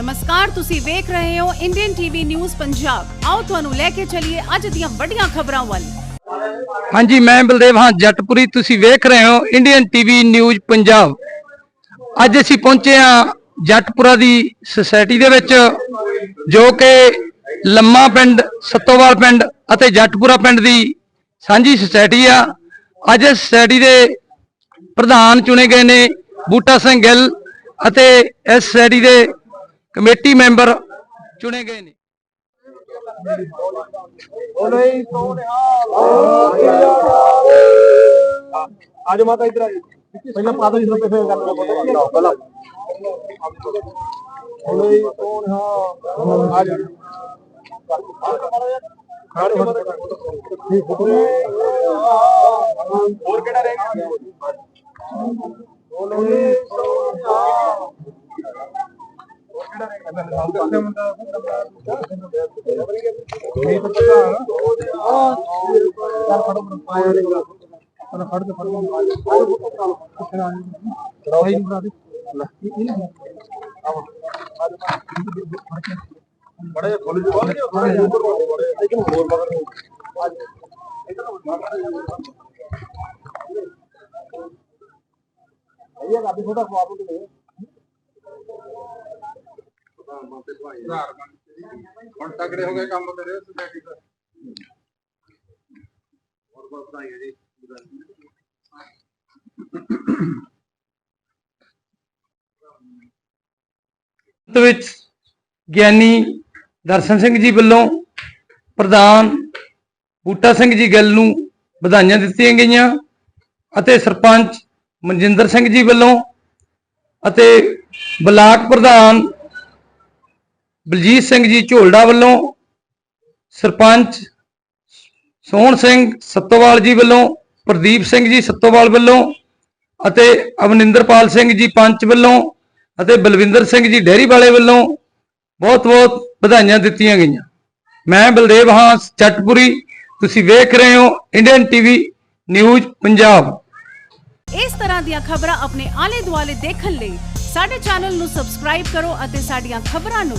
ਨਮਸਕਾਰ, ਤੁਸੀਂ ਵੇਖ ਰਹੇ ਹੋ ਇੰਡੀਅਨ ਟੀਵੀ ਨਿਊਜ਼ ਪੰਜਾਬ ਆਓ ਤੁਹਾਨੂੰ ਲੈ ਕੇ ਚੱਲੀਏ ਅੱਜ ਦੀਆਂ ਵੱਡੀਆਂ ਖਬਰਾਂ ਵੱਲ। ਹਾਂਜੀ, ਮੈਂ ਬਲਦੇਵ ਹਾਂ, ਜੱਟਪੁਰੀ। ਤੁਸੀਂ ਵੇਖ ਰਹੇ ਹੋ ਇੰਡੀਅਨ ਟੀਵੀ ਨਿਊਜ਼ ਪੰਜਾਬ ਅੱਜ ਅਸੀਂ ਪਹੁੰਚੇ ਹਾਂ ਜੱਟਪੁਰਾ ਦੀ ਸੁਸਾਇਟੀ ਦੇ ਵਿੱਚ, ਜੋ ਕਿ ਲੰਮਾ ਪਿੰਡ, ਸੱਤੋਵਾਲ ਪਿੰਡ ਅਤੇ ਜੱਟਪੁਰਾ ਪਿੰਡ ਦੀ ਸਾਂਝੀ ਸੁਸਾਇਟੀ ਆ। ਅੱਜ ਇਸ ਸੁਸਾਇਟੀ ਦੇ ਪ੍ਰਧਾਨ ਚੁਣੇ ਗਏ ਨੇ ਬੂਟਾ ਸਿੰਘ ਗਿੱਲ ਅਤੇ ਇਸ ਸੁਸਾਇਟੀ ਦੇ ਕਮੇਟੀ ਮੈਂਬਰ ਚੁਣੇ ਗਏ ਨੇ। ਆਜੋ ਮਾਤਾ ਇਧਰ ਆਜੋ ਪਹਿਲਾਂ ਪਾਦਾ ਜੀ ਫਿਰ ਗੱਲ ਕਰੋ ਪਹਿਲਾਂ ਬੋਲੇ ਕੌਣ ਹਾਂ ਆਜੋ ਖਾੜੇ ਹੋਰ ਕਿਹੜਾ ਰਹਿ ਗਿਆ? ਬੋਲੇ ਸੋਨਿਆ ਬੜਾ ਜਿਹਾ ਖੁੱਲ ਜੂ ਬੜਾ ਜਿਹਾ ਉੱਪਰ ਬੜਾ ਜਿਹਾ ਹੋਰ ਮਗਰ ਇਹ ਕਾਫੀ ਛੋਟਾ ਸਵਾਦ ਹੁੰਦੇ ਨੇ ਹੁਣ ਤਗੜੇ ਹੋ ਗਏ ਕੰਮ ਤੇਰੇ ਸੁਸਾਇਟੀ ਦਾ ਹੋਰ ਬਹੁਤ ਵਧਾਈਆਂ ਜੀ। ਅੰਤ ਵਿੱਚ ਗਿਆਨੀ ਦਰਸ਼ਨ ਸਿੰਘ ਜੀ ਵੱਲੋਂ ਪ੍ਰਧਾਨ ਬੂਟਾ ਸਿੰਘ ਜੀ ਗੱਲ ਨੂੰ ਵਧਾਈਆਂ ਦਿੱਤੀਆਂ ਗਈਆਂ ਅਤੇ ਸਰਪੰਚ ਮਨਜਿੰਦਰ ਸਿੰਘ ਜੀ ਵੱਲੋਂ ਅਤੇ ਬਲਾਕ ਪ੍ਰਧਾਨ ਬਲਜੀਤ ਸਿੰਘ ਜੀ ਝੋਲਡਾ ਵੱਲੋਂ, ਸਰਪੰਚ ਸੋਹਣ ਸਿੰਘ ਸੱਤੋਵਾਲ ਜੀ ਵੱਲੋਂ, ਪ੍ਰਦੀਪ ਸਿੰਘ ਜੀ ਸੱਤੋਵਾਲ ਵੱਲੋਂ ਅਤੇ ਅਵਨਿੰਦਰਪਾਲ ਸਿੰਘ ਜੀ ਪੰਚ ਵੱਲੋਂ ਅਤੇ ਬਲਵਿੰਦਰ ਸਿੰਘ ਜੀ ਡੇਰੀ ਵਾਲੇ ਵੱਲੋਂ ਬਹੁਤ ਬਹੁਤ ਵਧਾਈਆਂ ਦਿੱਤੀਆਂ ਗਈਆਂ। ਮੈਂ ਬਲਦੇਵ ਹਾਂ, ਚੱਟਪੁਰੀ। ਤੁਸੀਂ ਵੇਖ ਰਹੇ ਹੋ ਇੰਡੀਅਨ ਟੀਵੀ ਨਿਊਜ਼ ਪੰਜਾਬ। ਇਸ ਤਰ੍ਹਾਂ ਦੀਆਂ ਖਬਰਾਂ ਆਪਣੇ ਆਲੇ ਦੁਆਲੇ ਦੇਖਣ ਲਈ ਸਾਡੇ ਚੈਨਲ ਨੂੰ ਸਬਸਕ੍ਰਾਈਬ ਕਰੋ ਅਤੇ ਸਾਡੀਆਂ ਖਬਰਾਂ ਨੂੰ